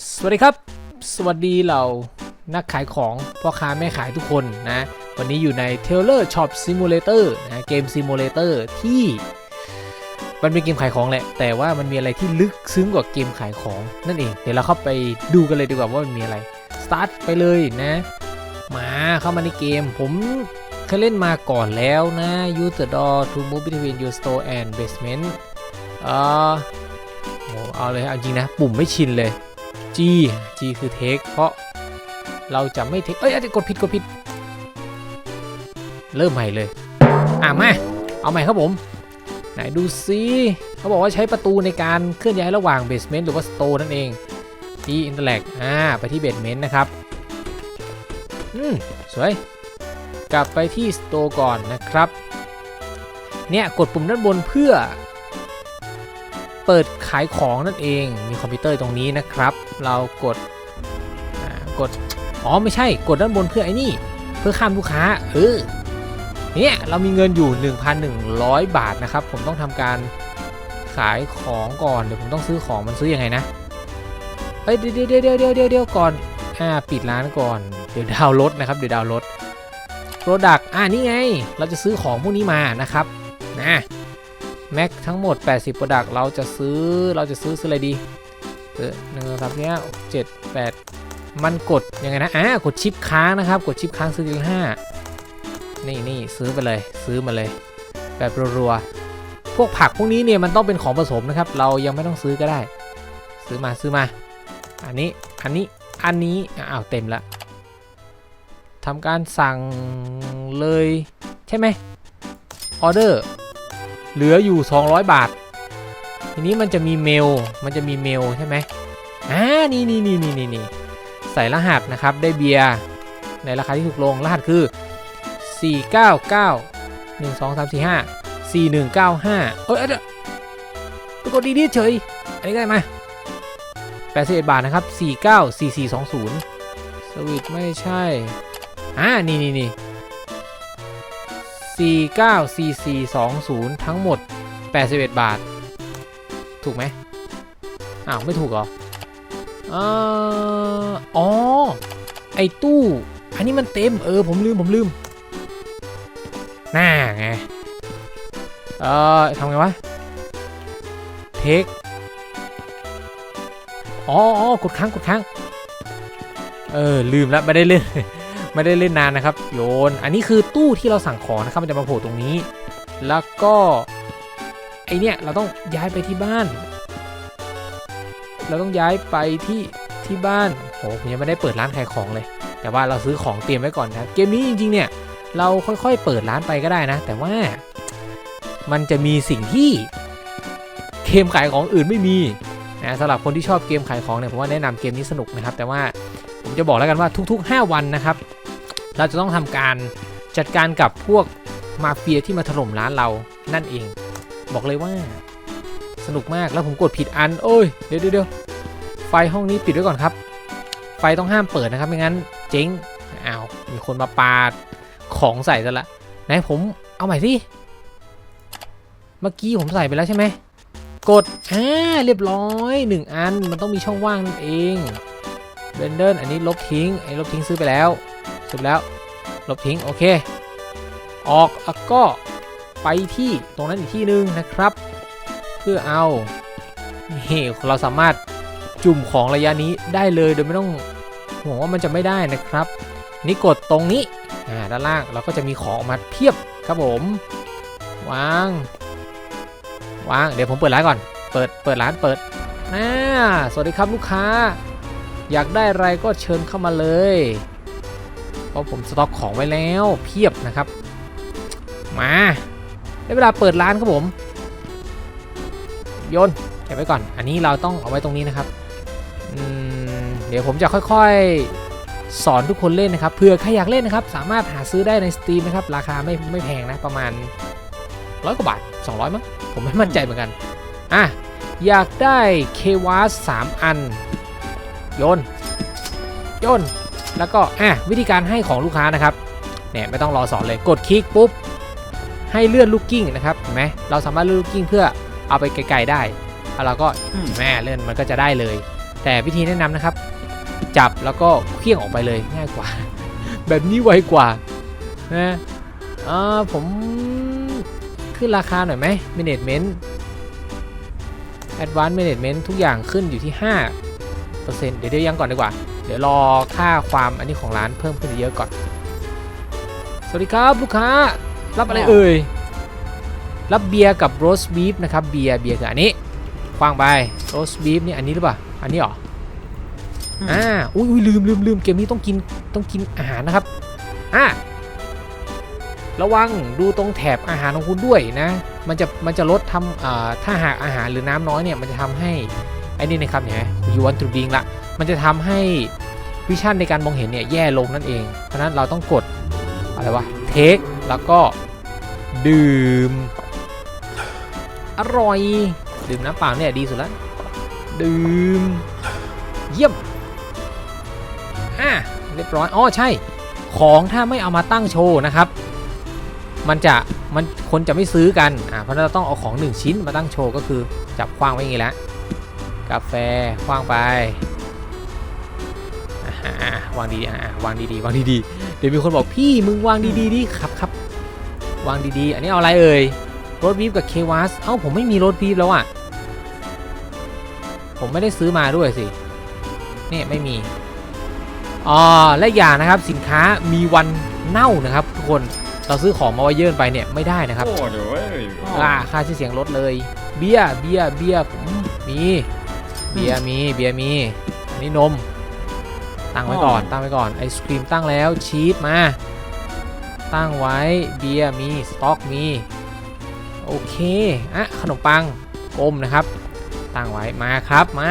สวัสดีครับ สวัสดีเรานักขายของพ่อค้าแม่ขายทุกคนนะ วันนี้อยู่ใน Taylor Shop Simulator นะเกม Simulator ที่มันเป็นเกมขายของแหละ แต่ว่ามันมีอะไรที่ลึกซึ้งกว่าเกมขายของนั่นเอง เดี๋ยวเราเข้าไปดูกันเลยดีกว่าว่ามันมีอะไร สตาร์ทไปเลยนะ มาเข้ามาในเกม ผมเคยเล่นมาก่อนแล้วนะ Use the door to move between your store and basement เออเอาเลยเอาจริงนะ ปุ่มไม่ชินเลย G G คือ take เพราะเราจะไม่ take เอ้ยเอ้ยกดผิดกดผิด เริ่มใหม่เลย อะมา เอาใหม่ครับผม ไหนดูซิเขาบอกว่าใช้ประตูในการเคลื่อนย้ายระหว่าง basement หรือว่า store นั่นเอง G interact อ่า ไปที่ basement นะครับ อืม สวย กลับไปที่ store ก่อนนะครับ เนี่ยกดปุ่มด้านบนเพื่อเปิดขายของนั่นเอง มีคอมพิวเตอร์ตรงนี้นะครับ เรากดกด อ๋อ ไม่ใช่ กดด้านบนเพื่อไอ้นี่ เพื่อข้ามลูกค้า เออ เนี่ย เรามีเงินอยู่ 1,100 บาทนะครับ ผมต้องทำการขายของก่อน เดี๋ยวผมต้องซื้อของ มันซื้ออยังไงนะ เอ้ย เดี๋ยวเดี๋ยวเดี๋ยวเดี๋ยวเดี๋ยวก่อน อ่า ปิดร้านก่อน เดี๋ยวดาวรถนะครับ เดี๋ยวดาวรถโปรดักต์อ่านี่ไง เราจะซื้อของพวกนี้มานะครับ นะ แม็กทั้งหมด 80 Product เราจะซื้อ เราจะซื้อซื้ออะไรดี เออหนึ่งสองสามสี่ห้าหกเจ็ดแปดมันกดยังไงนะอ่ากดชิปค้างนะครับ กดชิปค้างซื้อทีห้านี่นี่ซื้อไปเลย ซื้อมาเลย แบบรัวๆพวกผักพวกนี้เนี่ยมันต้องเป็นของผสมนะครับ เรายังไม่ต้องซื้อก็ได้ ซื้อมาซื้อมา อันนี้อันนี้อันนี้อ้าวเต็มละทำการสั่งเลย ใช่ไหมออเดอร์เหลืออยู่ 200 บาท ทีนี้มันจะมีเมล มันจะมีเมลใช่ไหมอ่า นี่นี่นี่นี่นี่นี่ใส่รหัสนะครับ ได้เบียร์ในราคาที่ถูกลง รหัสคือ 499 1 2 3 4 5 4195 เอ้ยเดี๋ยวไปกดดีดีเฉย อันนี้ได้ไหม81บาทนะครับ 494420 สวิตไม่ใช่ อ่า นี่นี่นี่494420 ทั้งหมด 81 บาท ถูกไหมอ้าวไม่ถูกเหรออ๋อ ไอ้ตู้ อันนี้มันเต็ม เออ ผมลืม ผมลืม น่าไง เออทำไงวะ เทค อ๋ออ๋อกดค้าง กดค้าง เออ ลืมแล้ว ไม่ได้เล่น ไม่ได้เล่นนานนะครับ โยน อันนี้คือตู้ที่เราสั่งของนะครับ มันจะมาโผล่ตรงนี้ แล้วก็ เนี่ยเราต้องย้ายไปที่บ้าน เราต้องย้ายไปที่ที่บ้านโหผมยังไม่ได้เปิดร้านขายของเลย แต่ว่าเราซื้อของเตรียมไว้ก่อนนะเกมนี้จริงๆเนี่ยเราค่อยๆเปิดร้านไปก็ได้นะ แต่ว่ามันจะมีสิ่งที่เกมขายของอื่นไม่มีนะสำหรับคนที่ชอบเกมขายของเนี่ยผมว่าแนะนำเกมนี้สนุกนะครับ แต่ว่าผมจะบอกแล้วกันว่าทุก ๆ 5 วันนะครับ เราจะต้องทำการจัดการกับพวกมาเฟียที่มาถล่มร้านเรานั่นเอง บอกเลยว่าสนุกมากแล้วผมกดผิดอัน โอ้ยเดี๋ยวเดี๋ยวไฟห้องนี้ปิดไว้ก่อนครับ ไฟต้องห้ามเปิดนะครับไม่งั้นเจ๊งอ้าวมีคนมาปาดของใส่ซะละไหนผมเอาใหม่สิเมื่อกี้ผมใส่ไปแล้วใช่ไหมกดอ่าเรียบร้อยหนึ่งอันมันต้องมีช่องว่างนั่นเองเบนเดอร์อันนี้ลบทิ้งไอ้ลบทิ้งซื้อไปแล้วซื้อแล้ว ลบทิ้งโอเค ออกแล้วก็ ไปที่ตรงนั้นอีกที่หนึ่งนะครับ เพื่อเอานี่เราสามารถจุ่มของระยะนี้ได้เลยโดยไม่ต้องห่วงว่ามันจะไม่ได้นะครับ นี่กดตรงนี้อ่าด้านล่างเราก็จะมีของออกมาเพียบครับผมวางวางเดี๋ยวผมเปิดร้านก่อน เปิดเปิดร้านเปิดอ่าสวัสดีครับลูกค้า อยากได้อะไรก็เชิญเข้ามาเลยเพราะผมสต็อกของไว้แล้วเพียบนะครับ มา ได้เวลาเปิดร้านครับผมโยนเก็บไว้ก่อน อันนี้เราต้องเอาไว้ตรงนี้นะครับเดี๋ยวผมจะค่อยๆ สอนทุกคนเล่นนะครับเผื่อใครอยากเล่นนะครับ สามารถหาซื้อได้ใน Steam นะครับ ราคาไม่ไม่แพงนะประมาณร้อยกว่าบาท 200 มั้งผมไม่มั่นใจเหมือนกัน อะ อยากได้เควาส3อัน โยน โยน แล้วก็อะวิธีการให้ของลูกค้านะครับเนี่ยไม่ต้องรอสอนเลยกดคลิกปุ๊บ ให้เลื่อนลูกกิ้งนะครับเห็นไหมเราสามารถเลื่อนลูกกิ้งเพื่อเอาไปไกลๆได้แล้วเราก็แม่เลื่อนมันก็จะได้เลย แต่วิธีแนะนำนะครับ จับแล้วก็เคลี้ยงออกไปเลยง่ายกว่า แบบนี้ไวกว่านะอ่าผมขึ้นราคาหน่อยไหม management advanced management ทุกอย่างขึ้นอยู่ที่ 5%เดี๋ยวเดี๋ยวยังก่อนดีกว่า เดี๋ยวรอค่าความอันนี้ของร้านเพิ่มขึ้นเยอะก่อน สวัสดีครับลูกค้า รับอะไรเอ่ย รับเบียร์กับโรสบีฟนะครับ เบียร์เบียร์คืออันนี้คว้างไปโรสบีฟนี่อันนี้หรือเปล่า อันนี้เหรอ อ่าอุ้ยอุ้ยลืมลืมลืมเกมนี้ต้องกินต้องกินอาหารนะครับ อ่าระวังดูตรงแถบอาหารของคุณด้วยนะ มันจะมันจะลดทำอ่าถ้าหากอาหารหรือน้ำน้อยเนี่ยมันจะทำให้ไอ้นี่นะครับเนี่ยยูวันทูบิงละมันจะทำให้วิชั่นในการมองเห็นเนี่ยแย่ลงนั่นเอง เพราะฉะนั้นเราต้องกดอะไรวะ เทคแล้วก็ดื่ม อร่อย ดื่มน้ำเปล่าเนี่ยดีสุดแล้วดื่ม เยี่ยมอะเรียบร้อยอ๋อใช่ ของถ้าไม่เอามาตั้งโชว์นะครับ มันจะมันคนจะไม่ซื้อกันอ่าเพราะฉะนั้นเราต้องเอาของหนึ่งชิ้นมาตั้งโชว์ก็คือจับคว้างไว้อย่างนี้แหละกาแฟคว้างไปอ่าวางดีๆอ่าวางดีๆวางดีๆเดี๋ยวมีคนบอกพี่มึงวางดีๆดิครับครับวางดีๆ อันนี้เอาอะไรเอ่ยโรดบีฟกับเควัสเอ้าผมไม่มีโรดบีฟแล้วอะ ผมไม่ได้ซื้อมาด้วยสิเนี่ยไม่มีอ๋อและอย่างนะครับสินค้ามีวันเน่านะครับ ทุกคนเราซื้อของมาไว้เยินไปเนี่ยไม่ได้นะครับโอ้เดี๋ยวเว้ยอ่าค่าชื่อเสียงลดเลย เบียร์เบียร์เบียร์ผมมีเบียร์มีเบียร์มีอันนี้นม ตั้งไว้ก่อน ตั้งไว้ก่อน ไอศครีมตั้งแล้ว ชีสมา ตั้งไว้ เบียร์มี สต็อกมี โอเค อะ ขนมปังกลมนะครับ ตั้งไว้ มาครับ มา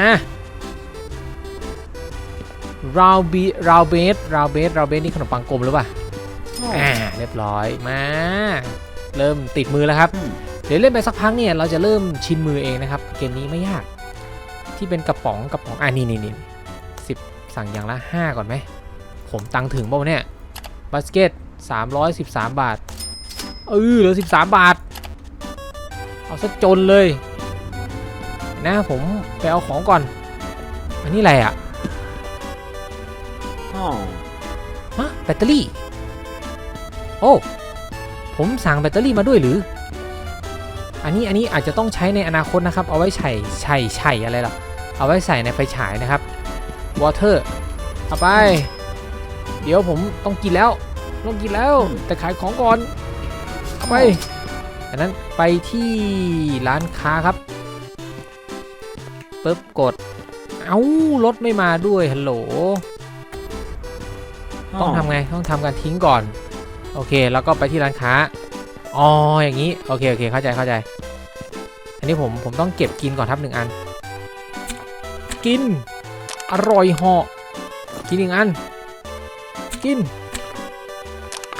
ราวบีราวเบสราวเบสราวเบสนี่ขนมปังกลมหรือเปล่า อ่า เรียบร้อย มา เริ่มติดมือแล้วครับ เดี๋ยวเล่นไปสักพักเนี่ยเราจะเริ่มชินมือเองนะครับ เกมนี้ไม่ยาก ที่เป็นกระป๋องกระป๋อง อ่านี่นี่นี่สิบ สั่งอย่างละ 5 ก่อนไหม ผมตังค์ถึงเปล่าวะเนี่ยบาสเกต313 บาท เออเหลือ 13 บาท เอาซะจนเลย นะผมไปเอาของก่อน อันนี้อะไรอะอ๋อฮะแบตเตอรี่ โอ้ ผมสั่งแบตเตอรี่มาด้วยหรือ อันนี้อันนี้อาจจะต้องใช้ในอนาคตนะครับ เอาไว้ใส่ใส่ใส่อะไรล่ะ เอาไว้ใส่ในไฟฉายนะครับ วอเตอร์เอาไป เดี๋ยวผมต้องกินแล้ว ต้องกินแล้ว แต่ขายของก่อนเอาไปอันนั้นไปที่ร้านค้าครับปึ๊บกด เอ้ารถไม่มาด้วยฮัลโหล ต้องทำไง ต้องทำการทิ้งก่อน โอเค แล้วก็ไปที่ร้านค้า อ๋อ อย่างนี้ โอเค โอเค เข้าใจ เข้าใจ อันนี้ผม ผมต้องเก็บกินก่อนครับหนึ่งอัน กิน อร่อยเหาะกินหนึ่งอัน กิน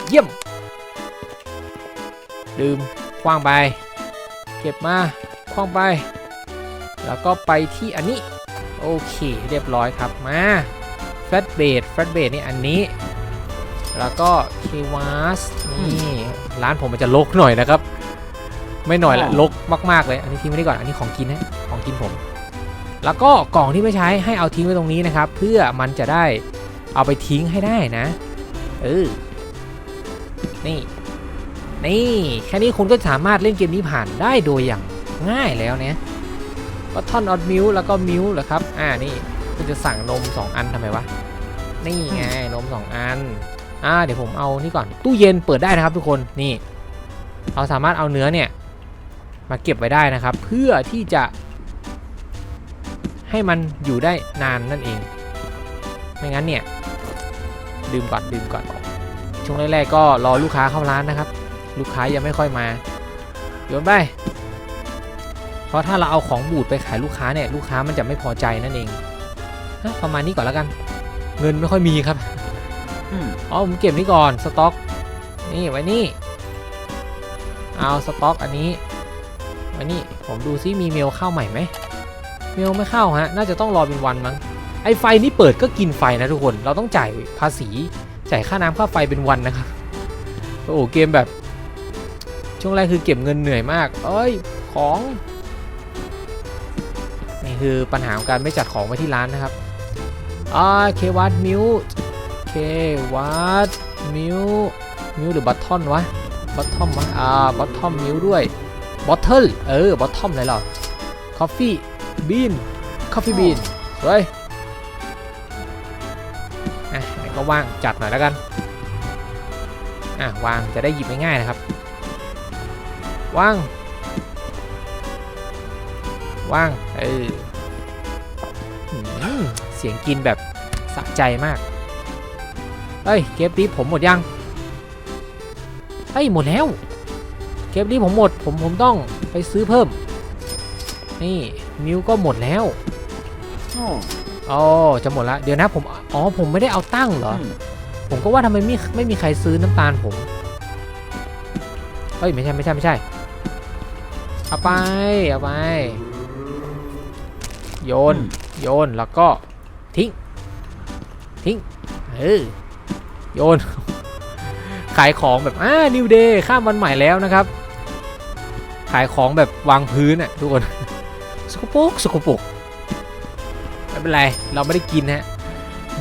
เยี่ยม ดื่มคว้างไป เก็บมาคว้างไป แล้วก็ไปที่อันนี้ โอเค เรียบร้อยครับ มาแฟตเบดแฟตเบดนี่อันนี้ แล้วก็เควาสนี่ร้านผมมันจะลกหน่อยนะครับ ไม่หน่อยละลกมาก ๆ เลย อันนี้ทิ้งไว้นี่ก่อน อันนี้ของกินนะ ของกินผม แล้วก็กล่องที่ไม่ใช้ให้เอาทิ้งไว้ตรงนี้นะครับ เพื่อมันจะได้เอาไปทิ้งให้ได้นะ เออ นี่ นี่ แค่นี้คุณก็สามารถเล่นเกมนี้ผ่านได้โดยอย่างง่ายแล้วเนี่ยก็ท่อนออดมิลแล้วก็มิลเหรอครับ อ่า นี่ คุณจะสั่งนม 2 อันทำไมวะ นี่ไง นม 2 อัน อ่า เดี๋ยวผมเอานี่ก่อน ตู้เย็นเปิดได้นะครับทุกคน นี่ เราสามารถเอาเนื้อเนี่ย มาเก็บไว้ได้นะครับ เพื่อที่จะ ให้มันอยู่ได้นานนั่นเอง ไม่งั้นเนี่ยดื่มก่อนดื่มก่อนช่วงแรกๆก็รอลูกค้าเข้าร้านนะครับ ลูกค้ายังไม่ค่อยมาโยนไปเพราะถ้าเราเอาของบูดไปขายลูกค้าเนี่ยลูกค้ามันจะไม่พอใจนั่นเองฮะประมาณนี้ก่อนแล้วกัน เงินไม่ค่อยมีครับอืมอ๋อผมเก็บนี่ก่อนสต็อก นี่ไว้นี่ เอาสต็อกอันนี้ไว้นี่ผมดูซิมีเมลเข้าใหม่ไหม เมลไม่เข้าฮะ น่าจะต้องรอเป็นวันมั้ง ไอไฟนี่เปิดก็กินไฟนะทุกคน เราต้องจ่ายภาษี จ่ายค่าน้ำค่าไฟเป็นวันนะครับ โอ้โหเกมแบบ ช่วงแรกคือเก็บเงินเหนื่อยมาก เอ้ย ของ นี่คือปัญหาของการไม่จัดของไว้ที่ร้านนะครับ อ่า เควัตมิวเควัตมิวมิวหรือบัตทอนวะ บัตทอมวะ อ่า บัตทอมมิวด้วย บอทเทิล เออ บอททอมอะไรหรอคอฟฟี่ บีนคอฟฟี่บีนเฮ้ยอะไหนก็ว่างจัดหน่อยแล้วกันอะวางจะได้หยิบง่ายๆนะครับว่างว่างเออเสียงกินแบบสะใจมากเฮ้ยเก็บดีผมหมดยังเฮ้ยหมดแล้วเก็บดีผมหมดผมผมต้องไปซื้อเพิ่มนี่ มิวก็หมดแล้ว Oh. อ๋อจะหมดละเดี๋ยวนะผมอ๋อผมไม่ได้เอาตั้งเหรอ Hmm. ผมก็ว่าทำไมไม่ไม่มีใครซื้อน้ำตาลผมเฮ้ยไม่ใช่ไม่ใช่ไม่ใช่เอาไปเอาไปโยนอืมโยนแล้วก็ทิ้งทิ้งเออโยน ขายของแบบอ่านิวเดย์ข้ามวันใหม่แล้วนะครับ ขายของแบบวางพื้นอะทุกคน สกปรกสกปรกไม่เป็นไรเราไม่ได้กินฮะ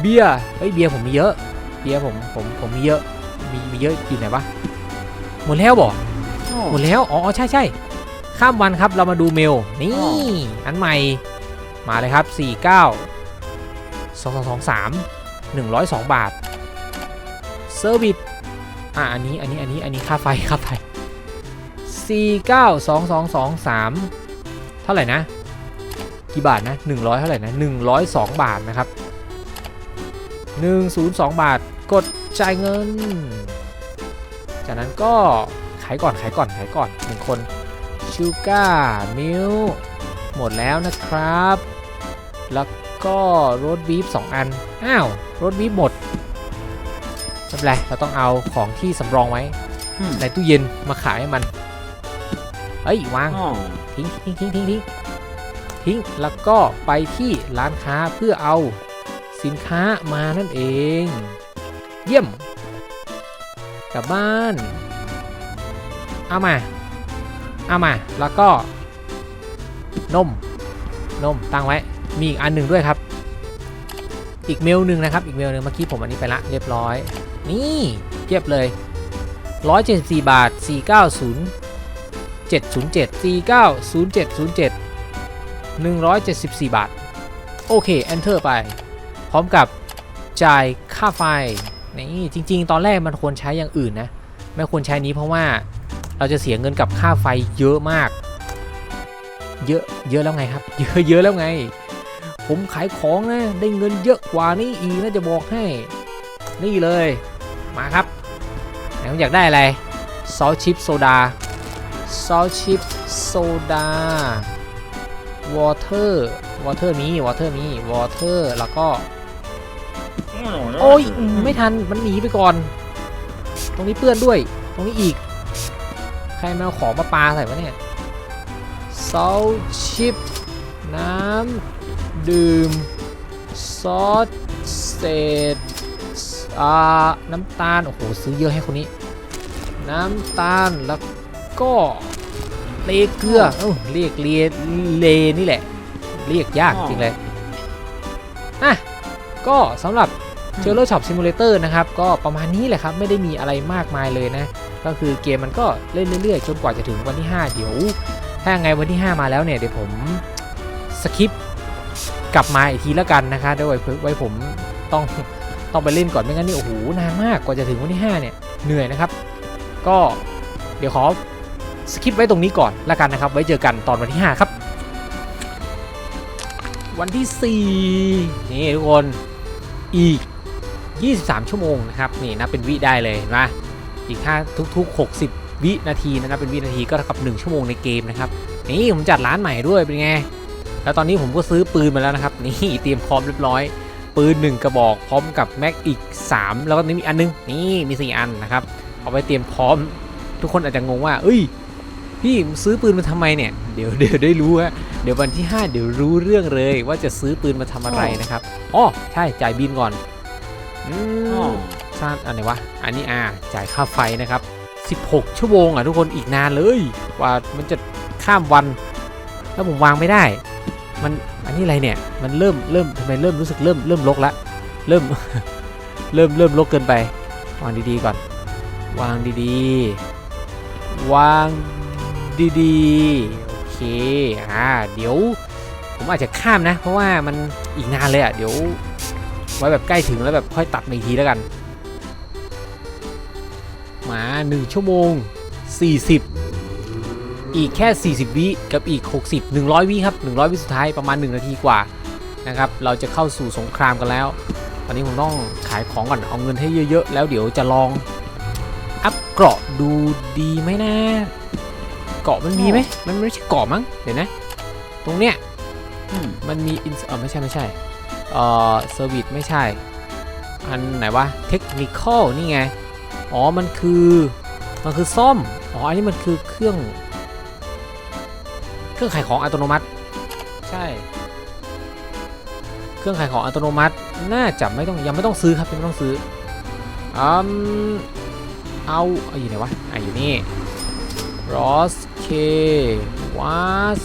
เบียร์เฮ้ยเบียร์ผมมีเยอะเบียร์ผมผมผมมีเยอะมีมีเยอะอยู่ไหนวะหมดแล้วบอกหม Oh. ดแล้วอ๋อใช่ใช่ข้ามวันครับเรามาดูเมลนี่อ๋อันใหม่มาเลยครับ 49 2223 102 บาทเซอร์วิสอะอันนี้อันนี้อันนี้อันนี้ค่าไฟค่าไฟ492223 เท่าไหร่นะ กี่บาทนะ 100 เท่าไหร่นะ 102 บาทนะครับ 102 บาทกดจ่ายเงิน จากนั้นก็ขายก่อนขายก่อนขายก่อนหนึ่งคนชูการ์มิลหมดแล้วนะครับ แล้วก็โรดบีฟสองอัน อ้าวโรดบีฟหมดไม่เป็นไรเราต้องเอาของที่สำรองไว้ Hmm. ในตู้เย็นมาขายให้มัน เอ้ยวาง Oh. ทิ้งทิ้งทิ้งทิ้งทิ้ง ทิ้ง แล้วก็ไปที่ร้านค้าเพื่อเอาสินค้ามานั่นเอง เยี่ยม กลับบ้าน เอามา เอามา แล้วก็ นม นม ตั้งไว้ มีอีกอันหนึ่งด้วยครับ อีกเมลหนึ่งนะครับ อีกเมลหนึ่งเมื่อกี้ผมอันนี้ไปละเรียบร้อย นี่เทียบเลย 174 บาท 490 707 490707 174 บาท โอเค enter ไป พร้อมกับจ่ายค่าไฟนี่จริง ๆ ตอนแรกมันควรใช้อย่างอื่นนะ ไม่ควรใช้นี้เพราะว่าเราจะเสียเงินกับค่าไฟเยอะมาก เยอะเยอะแล้วไงครับ เยอะเยอะแล้วไง ผมขายของนะ ได้เงินเยอะกว่านี้อีกนะจะบอกให้ นี่เลย มาครับไหนคุณอยากได้อะไรซอสชิปโซดาซอสชิปโซดา วอเตอร์วอเตอร์มีวอเตอร์มีวอเตอร์แล้วก็ Oh, โอ้ยอืมไม่ทันมันหนีไปก่อน ตรงนี้เปื้อนด้วย ตรงนี้อีก ใครมาเอาของมาปาใส่วะเนี่ยซอสชิปน้ำดื่มซอสเศษอ่าน้ำตาล โอ้โห ซื้อเยอะให้คนนี้ น้ำตาลแล้วก็ เลเกลือเอ้าเรียกเลเลนี่แหละ เรียกยากจริงเลยอะก็สำหรับเจอร์ช็อปซิมูเลเตอร์นะครับ ก็ประมาณนี้แหละครับ ไม่ได้มีอะไรมากมายเลยนะ ก็คือเกมมันก็เล่นเรื่อยๆ จนกว่าจะถึงวันที่ 5 เดี๋ยว ถ้าไงวันที่ 5 มาแล้วเนี่ย เดี๋ยวผมสคิปกลับมาอีกทีแล้วกันนะคะเดี๋ยวไว้ไว้ผมต้องต้องไปเล่นก่อนไม่งั้นนี่โอ้โหนานมากกว่าจะถึงวันที่ 5 เนี่ยเหนื่อยนะครับ ก็เดี๋ยวขอ สคิปไว้ตรงนี้ก่อนล้วกันนะครับ ไว้เจอกันตอนวันที่ 5 ครับ วันที่ 4 นี่ทุกคนอีก 23 ชั่วโมงนะครับนี่นับเป็นวิได้เลยเห็นไหมอีกค่าทุก ๆ 60 วินาทีนะนับเป็นวินาทีก็เท่ากับ 1 ชั่วโมงในเกมนะครับนี่ผมจัดร้านใหม่ด้วยเป็นไง แล้วตอนนี้ผมก็ซื้อปืนมาแล้วนะครับ นี่เตรียมพร้อมเรียบร้อย ปืน 1 กระบอกพร้อมกับแม็กอีก 3 แล้วก็นี่มีอันนึงนี่มี 4 อันนะครับ เอาไว้เตรียมพร้อม ทุกคนอาจจะงงว่า เอ้ย พี่มึงซื้อปืนมาทำไมเนี่ย เดี๋ยวเดี๋ยวได้รู้ฮะเดี๋ยววันที่ 5 เดี๋ยวรู้เรื่องเลยว่าจะซื้อปืนมาทำอะไรนะครับอ๋อใช่จ่ายบินก่อนอืม Oh. สร้างอันไหนวะ อันนี้อ่าจ่ายค่าไฟนะครับ 16 ชั่วโมงอะทุกคนอีกนานเลยกว่ามันจะข้ามวัน แล้วผมวางไม่ได้ มันอันนี้อะไรเนี่ย มันเริ่มเริ่มทำไมเริ่มรู้สึกเริ่มเริ่มลกละเริ่มเริ่มเริ่มลกเกินไป วางดีๆก่อน วางดีๆ วาง ดีๆ โอเค อ่า เดี๋ยว ผมอาจจะข้ามนะ เพราะว่ามันอีกนานเลยอะ เดี๋ยว ไว้แบบใกล้ถึงแล้วแบบค่อยตัดมาอีกทีแล้วกัน มา 1 ชั่วโมง 40 อีกแค่ 40 วิกับอีก 60 100 วิครับ 100 วิสุดท้ายประมาณ 1 นาทีกว่านะครับ เราจะเข้าสู่สงครามกันแล้ว ตอนนี้ผมต้องขายของก่อน เอาเงินให้เยอะๆ แล้วเดี๋ยวจะลองอัพเกราะดูดีไหมนะ เกราะมันมีไหมมันไม่ใช่เกราะมั้งเดี๋ยวนะ ตรงเนี้ยอืมมันมีอินเออไม่ใช่ไม่ใช่เอ่อเซอร์วิสไม่ใช่ อันไหนวะเทคนิคอลนี่ไง อ๋อมันคือมันคือซ่อม อ๋ออันนี้มันคือเครื่อง เครื่องขายของอัตโนมัติ ใช่ เครื่องขายของอัตโนมัติ น่าจะไม่ต้องยังไม่ต้องซื้อครับยังไม่ต้องซื้ออืมเอาเอาอยู่ไหนวะอะอยู่นี่ Ross K Was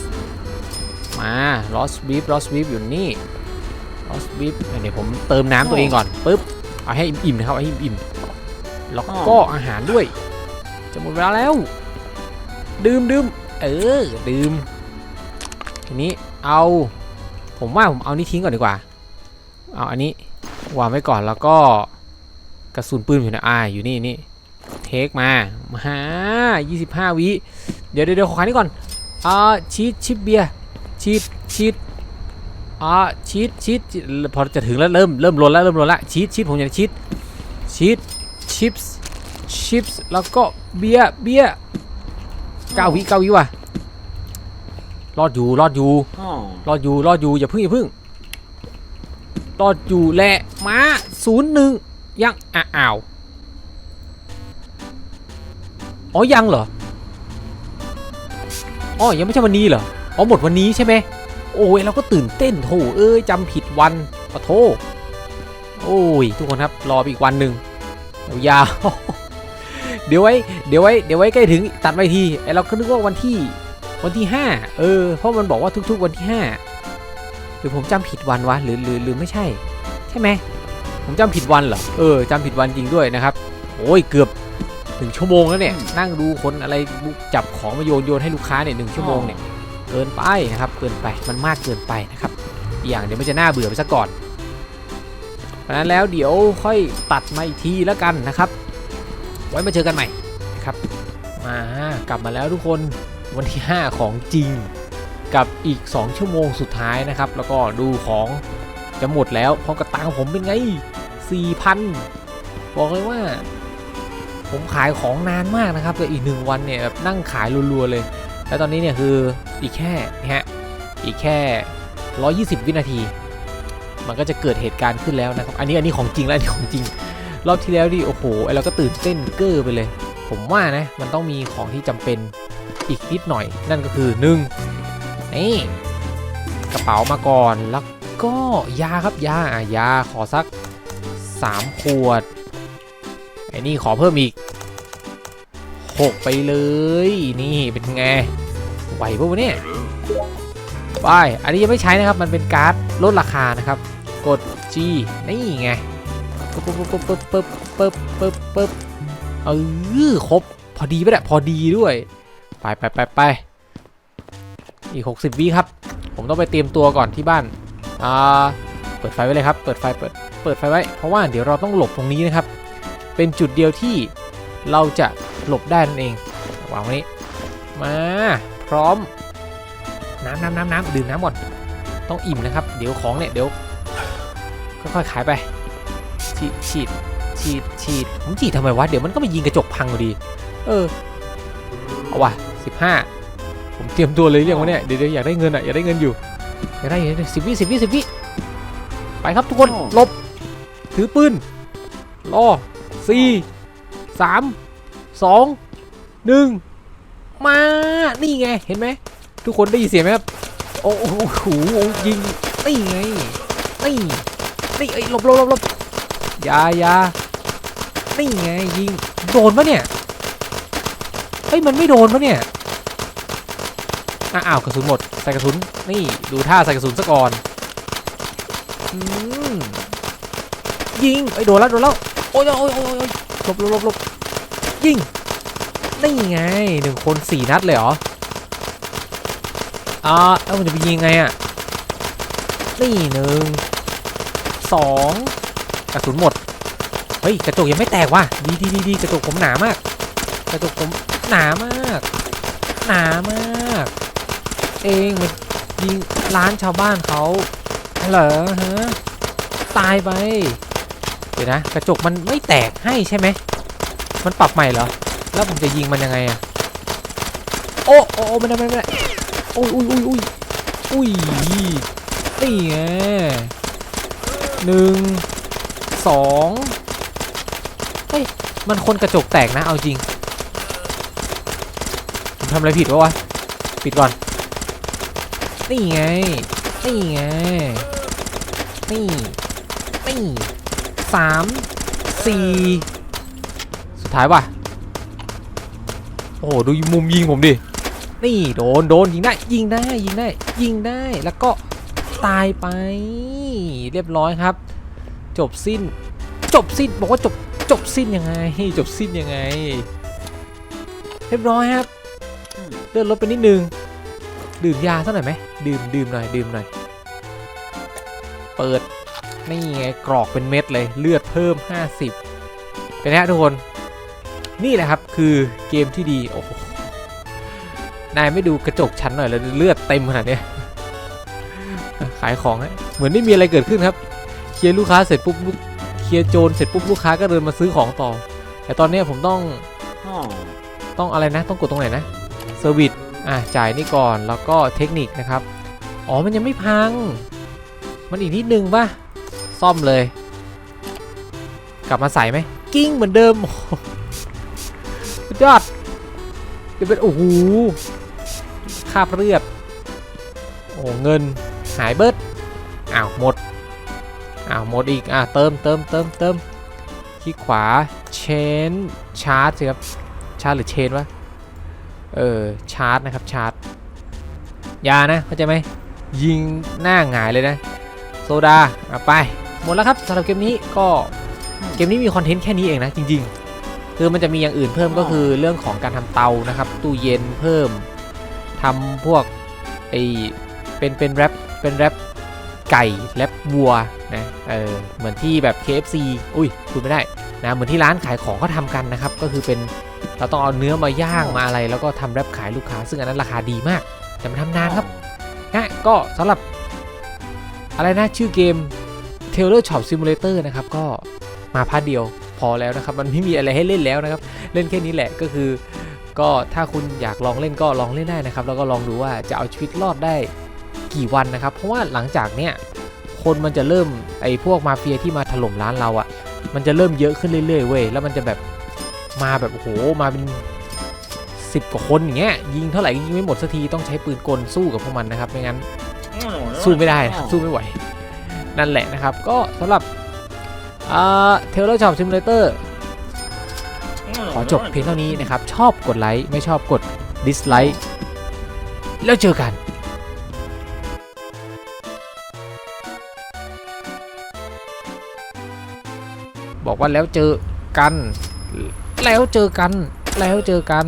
มา Lost Beef Lost Beef อยู่นี่ Lost Beef เดี๋ยวผมเติมน้ำตัวเองก่อนปึ๊บเอาให้อิ่มๆนะครับเอาให้อิ่มๆแล้วก็อาหารด้วย จะหมดเวลาแล้ว ดื่มดื่มเออดื่มทีนี้เอา ผมว่าผมเอานี่ทิ้งก่อนดีกว่า เอาอันนี้วางไว้ก่อนแล้วก็กระสุนปืนอยู่นะอ่าอยู่นี่นี่เทคมามา25วิเดี๋ยว เดี๋ยวเดี๋ยวขอขายนี่ก่อนอ่าชีสชิปเบียร์ชีสชีสอ่าชีสชีสพอจะถึงแล้วเริ่มเริ่มล้นแล้วเริ่มล้นแล้วชีสชีสผมอยากได้ชีสชีสชิปส์ชิปส์แล้วก็เบียร์เบียร์เก้าวิเก้าวิว่ะรอดอยู่รอดอยู่อ๋อรอดอยู่รอดอยู่อย่าพึ่งอย่าพึ่งรอดอยู่แหละมาศูนย์หนึ่งยังอะอ้าวอ๋อยังเหรอ อ๋อยังไม่ใช่วันนี้เหรออ๋อหมดวันนี้ใช่ไหมโอ้ยเราก็ตื่นเต้นโถเอ้ยจำผิดวันปะโทษโอ้ยทุกคนครับรออีกวันหนึ่งยาวเดี๋ยวไว้เดี๋ยวไว้เดี๋ยวไว้ใกล้ถึงตัดไปทีไอเราก็นึกว่าวันที่วันที่ 5 เออ เพราะมันบอกว่าทุก ๆ วันที่ 5 หรือผมจำผิดวันวะหรือหรือหรือไม่ใช่ ใช่ไหมผมจำผิดวันเหรอเออจำผิดวันจริงด้วยนะครับ โอ้ยเกือบ ถึงชั่วโมงแล้วเนี่ยนั่งดูคนอะไรจับของมาโยนโยนให้ลูกค้าเนี่ยหนึ่งชั่วโมงเนี่ยเกินไปนะครับเกินไปมันมากเกินไปนะครับอีกอย่างเดี๋ยวมันจะน่าเบื่อไปซะก่อนเพราะฉะนั้นแล้วเดี๋ยวค่อยตัดมาอีกทีแล้วกันนะครับ ไว้มาเจอกันใหม่นะครับมากลับมาแล้วทุกคนวันที่ 5 ของจริงกับอีก 2 ชั่วโมงสุดท้ายนะครับ แล้วก็ดูของจะหมดแล้วพร้อมกับตังค์ผมเป็นไง 4,000 บอกเลยว่า ผมขายของนานมากนะครับแต่อีกหนึ่งวันเนี่ยแบบนั่งขายรัวๆเลย แล้วตอนนี้เนี่ยคืออีกแค่นี่ฮะอีกแค่ 120 วินาที มันก็จะเกิดเหตุการณ์ขึ้นแล้วนะครับ อันนี้อันนี้ของจริงแล้วอันนี้ของจริง รอบที่แล้วดิโอ้โหไอเราก็ตื่นเต้นเก้อไปเลย ผมว่านะมันต้องมีของที่จำเป็นอีกนิดหน่อย นั่นก็คือ1นี่กระเป๋ามาก่อนแล้วก็ยาครับยาอะยาขอสัก 3 ขวด อ้นี่ขอเพิ่มอีก6ไปเลย นี่เป็นไงไหวปะวะเนี่ยไปอันนี้ยังไม่ใช้นะครับ มันเป็นการ์ดลดราคานะครับ กด G นี่ไงปึ๊บปึ๊บปึ๊บปึ๊บปึ๊บปึ๊บปึ๊บปึ๊บเออครบ พอดีปะเนี่ยพอดีด้วย ไปไปไปไปอีก 60วิครับ ผมต้องไปเตรียมตัวก่อนที่บ้าน อ่า เปิดไฟไว้เลยครับ เปิดไฟ เปิด เปิดไฟไว้ เพราะว่าเดี๋ยวเราต้องหลบตรงนี้นะครับ เป็นจุดเดียวที่เราจะหลบได้นั่นเองวางไว้นี้มาพร้อม น้ำน้ำน้ำน้ำดื่มน้ำก่อน ต้องอิ่มนะครับ เดี๋ยวของเนี่ยเดี๋ยวค่อยๆขายไป ฉีดฉีดฉีดฉีดผมฉีดทำไมวะ เดี๋ยวมันก็มายิงกระจกพังอยู่ดี เออ เอาว่ะสิบห้าผมเตรียมตัวเลยเรื่องวะเนี่ยเดี๋ยวเดี๋ยวอยากได้เงินอะ อยากได้เงินอยู่ อยากได้สิบวิสิบวิสิบวิไปครับทุกคนหลบ ถือปืน รอ สี่สามสองหนึ่งมา นี่ไง เห็นไหม ทุกคนได้ยินเสียงไหมครับ โอ้โหยิง นี่ไง นี่ นี่ไอ้หลบหลบหลบหลบอยาอยานี่ไง ยิง โดนปะเนี่ย เฮ้ย มันไม่โดนปะเนี่ยอ้าวกระสุนหมด ใส่กระสุน นี่ ดูท่าใส่กระสุนซะก่อนอืมยิงไอ้โดนแล้วโดนแล้ว อ้ยโอ้ยโอ้ยโอ้ยหลบหลบหลบหลบยิงนี่ไงหนึ่งคนสี่นัดเลยเหรออ่าแล้วมันจะไปยิงไงอะนี่หนึ่งสองกระสุนหมด เฮ้ย กระจกยังไม่แตกว่ะดีดีดีดีกระจกผมหนามาก กระจกผมหนามาก หนามาก เองมันยิงร้านชาวบ้านเขาเหรอฮะตายไป เดี๋ยวนะ กระจกมันไม่แตกให้ใช่ไหม มันปรับใหม่เหรอ แล้วผมจะยิงมันยังไงอะโอ้โอ้ไม่ได้ไม่ได้ไม่ได้โอ้ยอุ้ยอุ้ยอุ้ยอุ้ยนี่ไงหนึ่งสองเฮ้ย มันคนกระจกแตกนะ เอาจริง ผมทำอะไรผิดวะวะ ปิดก่อน นี่ไง นี่ไง นี่ นี่ สามสี่สุดท้ายว่ะ โอ้โหดูมุมยิงผมดิ นี่โดนโดนยิงได้ยิงได้ยิงได้ยิงได้แล้วก็ตายไป เรียบร้อยครับ จบสิ้น จบสิ้นบอกว่าจบจบสิ้นยังไง จบสิ้นยังไง เรียบร้อยครับเลื่อนรถไปนิดนึง ดื่มยาสักหน่อยไหมดื่มดื่มหน่อยดื่มหน่อย เปิด นี่ไงกรอกเป็นเม็ดเลยเลือดเพิ่ม 50 เป็นไงฮะทุกคนนี่แหละครับคือเกมที่ดีโอ้โหนายไม่ดูกระจกชั้นหน่อยเลยเลือดเต็มขนาดเนี้ยขายของฮะเหมือนไม่มีอะไรเกิดขึ้นครับ เคลียร์ลูกค้าเสร็จปุ๊บลูกเคลียร์โจรเสร็จปุ๊บลูกค้าก็เดินมาซื้อของต่อ แต่ตอนเนี้ยผมต้อง Oh. ต้องอะไรนะ ต้องกดตรงไหนนะเซอร์วิสอะจ่ายนี่ก่อนแล้วก็เทคนิคนะครับ อ๋อมันยังไม่พัง มันอีกนิดนึงป่ะ ซ่อมเลย กลับมาใส่ไหมกิ้งเหมือนเดิมยอดเดี๋ยวเป็นโอ้โหคาบเลือดโอ้เงินหายเบิดอ้าวหมดอ้าวหมดอีกอะเติมเติมเติมเติมคลิกขวาเชนชาร์จสิครับชาร์จหรือเชนวะเออชาร์จนะครับชาร์จยานะเข้าใจไหมยิงหน้าหงายเลยนะ โซดาเอาไป หมดแล้วครับสำหรับเกมนี้ก็เกมนี้มีคอนเทนต์แค่นี้เองนะจริง ๆ คือมันจะมีอย่างอื่นเพิ่มก็คือเรื่องของการทำเตานะครับ ตู้เย็นเพิ่มทำพวกไอเป็นเป็นแรปเป็นแรปไก่แรปวัวนะเออเหมือนที่แบบ KFC อุ้ยพูดไม่ได้นะเหมือนที่ร้านขายของเขาทำกันนะครับ ก็คือเป็นเราต้องเอาเนื้อมาย่างมาอะไร แล้วก็ทำแรปขายลูกค้า ซึ่งอันนั้นราคาดีมากแต่มันทำนานครับนะก็สำหรับอะไรนะชื่อเกม Taylor Shop Simulator นะครับก็มาพาร์ทเดียวพอแล้วนะครับ มันไม่มีอะไรให้เล่นแล้วนะครับ เล่นแค่นี้แหละก็คือ ก็ถ้าคุณอยากลองเล่นก็ลองเล่นได้นะครับ แล้วก็ลองดูว่าจะเอาชีวิตรอดได้กี่วันนะครับ เพราะว่าหลังจากเนี้ยคนมันจะเริ่มไอ้พวกมาเฟียที่มาถล่มร้านเราอะ่ะ มันจะเริ่มเยอะขึ้นเรื่อยๆเว้ยแล้วมันจะแบบมาแบบโอ้โหมาเป็นสิบกว่าคนอย่างเงี้ยยิงเท่าไหร่ยิงไม่หมดสักทีต้องใช้ปืนกลสู้กับพวกมันนะครับไม่งั้นสู้ไม่ได้สู้ไม่ไหว นั่นแหละนะครับ ก็สำหรับเทเลอร์ช็อปซิมูเลเตอร์ขอจบเพียงเท่านี้นะครับ ชอบกดไลค์ไม่ชอบกดดิสไลค์แล้วเจอกันบอกว่าแล้วเจอกัน แล้วเจอกัน แล้วเจอกัน